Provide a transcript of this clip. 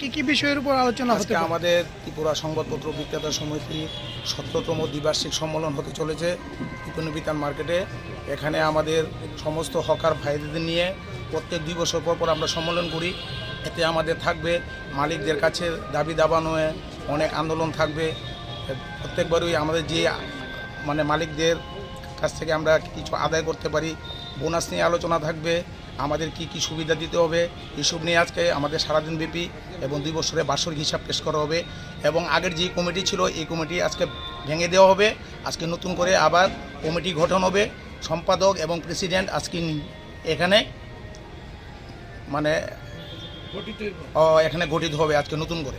কি কি বিষয়ের উপর আলোচনা পারে? আমাদের ত্রিপুরা সংবাদপত্র বিক্রেতা সমিতি সতেরোতম দ্বিবার্ষিক সম্মেলন হতে চলেছে বিপণী বিতান মার্কেটে। এখানে আমাদের সমস্ত হকার ভাইদের নিয়ে প্রত্যেক দুই বছর পর পর আমরা সম্মেলন করি। এতে আমাদের থাকবে মালিকদের কাছে দাবি দাবানো অনেক আন্দোলন থাকবে। প্রত্যেকবারই আমাদের যে মানে মালিকদের কাছ থেকে আমরা কিছু আদায় করতে পারি। বোনাস নিয়ে আলোচনা থাকবে। আমাদের কি কি সুবিধা দিতে হবে, এসব নিয়ে আজকে আমাদের সারাদিন ব্যাপী এবং দুই বছরে বার্ষিক হিসাব পেশ করা হবে এবং আগের যে কমিটি ছিল, এই কমিটি আজকে ভেঙে দেওয়া হবে। আজকে নতুন করে আবার কমিটি গঠন হবে। সম্পাদক এবং প্রেসিডেন্ট আজকে এখানে মানে এখানে গঠিত হবে আজকে নতুন করে।